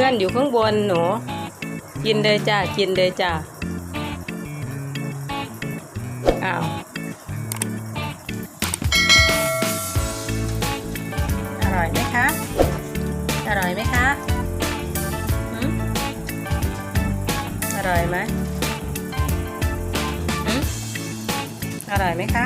พื่อนอยู่ข้างบนหนู กินเลยจ้ากินเลยจ้าอ้าวอร่อยไหมคะ อร่อยไหมคะอร่อยไหมอร่อยไหมคะ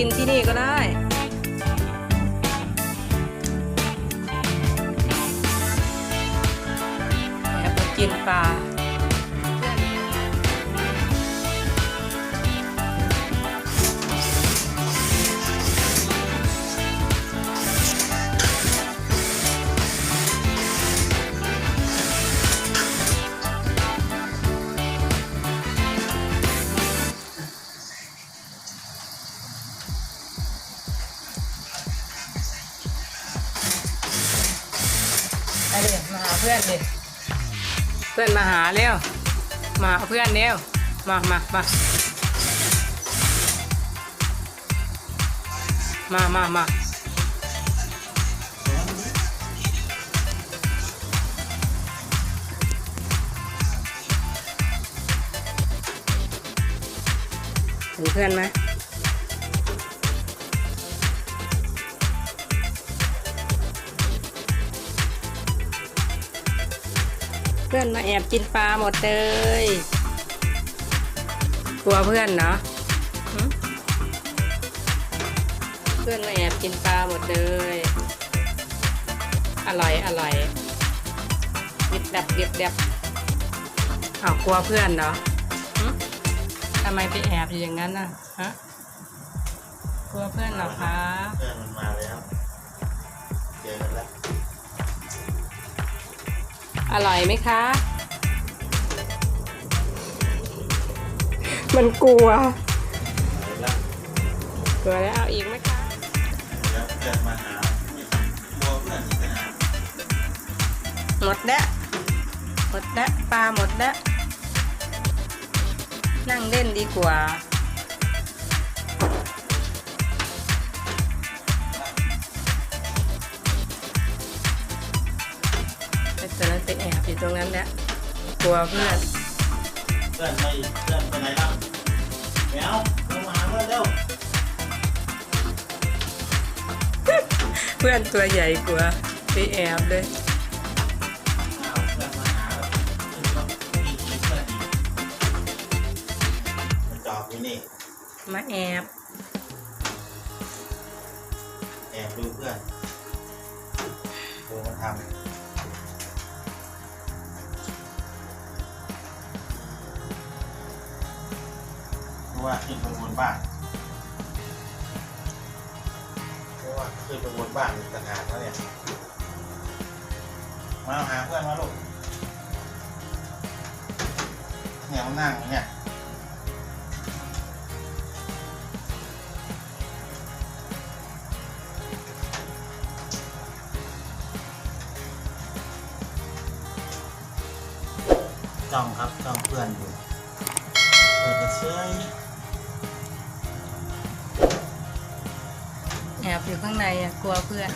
กินที่นี่ก็ได้แอบกินปลา เลยมาหาเพื่อนเลยเพื่อนมาหาเร็วมาหาเพื่อนเร็วมามามามามามาเห็นเพื่อนไหม เพื่อนมาแอบกินปลาหมดเลย กลัวเพื่อนเนาะเพื่อนมาแอบกินปลาหมดเลย อร่อยอร่อยดิบดับดิบดับอ้าวกลัวเพื่อนเนาะทำไมไปแอบอยู่อย่างนั้นน่ะฮะกลัวเพื่อนเหรอคะ ร่อยไหมคะ มันกลัวไปแล้วกลัวแล้วเอาอีกไหมคะแล้วเพื่อนมาหาไม่กลัวเพื่อนที่ไปหาหมดแล้วหมดแล้วปลาหมดแล้วนั่งเล่นดีกว่า ตรงนั้นแหละกลัวเพื่อนเพื่อนไม่เพื่อนไปไหนแล้วแมวลงมาหาเพื่อนเร็วเพื่อนตัวใหญ่กว่าไปแอบเลยอ้าวเพื่อนมาหาแล้วเพื่อนก็มีทีเพื่อนอีกมันจอบอยู่นี่มาแอบแอบดูเพื่อนดูมันทำ ว่าขึ้นไปบนบ้านเพราะว่าขึ้นไปบนบ้านมีต่างหากแล้วเนี่ย มาหาเพื่อนมาลูก เนี่ยมันนั่งอย่างเนี่ยจ้องครับจ้องเพื่อนอยู่เพื่อนจะเชื่อย แอบอยู่ข้างในอะกลัวเพื่อน